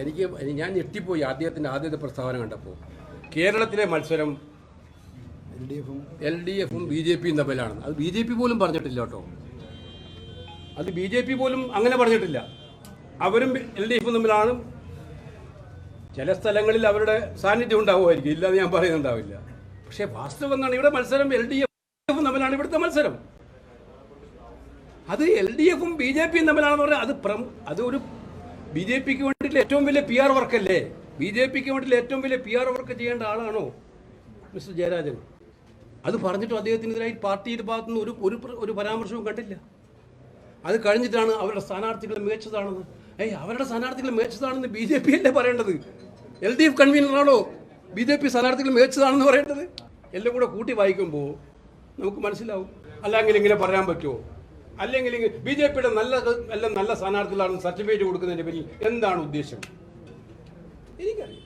എനിക്ക് ഞാൻ ഞെട്ടിപ്പോയി അദ്ദേഹത്തിന്റെ ആദ്യത്തെ പ്രസ്താവന കണ്ടപ്പോൾ. കേരളത്തിലെ മത്സരം എൽ ഡി എഫും എൽ ഡി എഫും ബി ജെ പിയും തമ്മിലാണ്. അത് ബി ജെ പി പോലും പറഞ്ഞിട്ടില്ല കേട്ടോ. അത് ബി ജെ പി പോലും അങ്ങനെ പറഞ്ഞിട്ടില്ല. അവരും എൽ ഡി എഫും തമ്മിലാണ്. ചില സ്ഥലങ്ങളിൽ അവരുടെ സാന്നിധ്യം ഉണ്ടാവുമായിരിക്കും. ഇല്ലാതെ ഞാൻ പറയുന്നുണ്ടാവില്ല. പക്ഷേ വാസ്തവം എന്നാണ് ഇവിടെ മത്സരം. എൽ ഡി എഫും തമ്മിലാണ് ഇവിടുത്തെ മത്സരം. അത് എൽ ഡി എഫും ബി ജെ പിയും തമ്മിലാണെന്ന് പറഞ്ഞാൽ അത് പ്രം അത് ഒരു ബി ജെ പിക്ക് വേണ്ടിയിട്ടുള്ള ഏറ്റവും വലിയ പി ആർ വർക്കല്ലേ? ബി ജെ പിക്ക് വേണ്ടിയിട്ടുള്ള ഏറ്റവും വലിയ പി ആർ വർക്ക് ചെയ്യേണ്ട ആളാണോ മിസ്റ്റർ ജയരാജൻ? അത് പറഞ്ഞിട്ടും അദ്ദേഹത്തിനെതിരായി പാർട്ടിയുടെ ഭാഗത്തു നിന്ന് ഒരു ഒരു ഒരു പരാമർശവും കണ്ടില്ല അത് കഴിഞ്ഞിട്ടാണ് അവരുടെ സ്ഥാനാർത്ഥികൾ മികച്ചതാണെന്ന്. ഏയ് അവരുടെ സ്ഥാനാർത്ഥികൾ മികച്ചതാണെന്ന് ബി ജെ പി അല്ലേ പറയേണ്ടത്? എൽ ഡി എഫ് കൺവീനറാണോ ബി ജെ പി സ്ഥാനാർത്ഥികൾ മികച്ചതാണെന്ന് പറയേണ്ടത്? എല്ലാം കൂടെ കൂട്ടി വായിക്കുമ്പോൾ നമുക്ക് മനസ്സിലാവും. അല്ലെങ്കിൽ ഇങ്ങനെ പറയാൻ പറ്റുമോ? അല്ലെങ്കിൽ ബി ജെ പിയുടെ നല്ല എല്ലാം നല്ല സ്ഥാനാർത്ഥികളാണെന്ന് സർട്ടിഫിക്കറ്റ് കൊടുക്കുന്നതിന്റെ പേരിൽ എന്താണ് ഉദ്ദേശം? എനിക്കറിയാം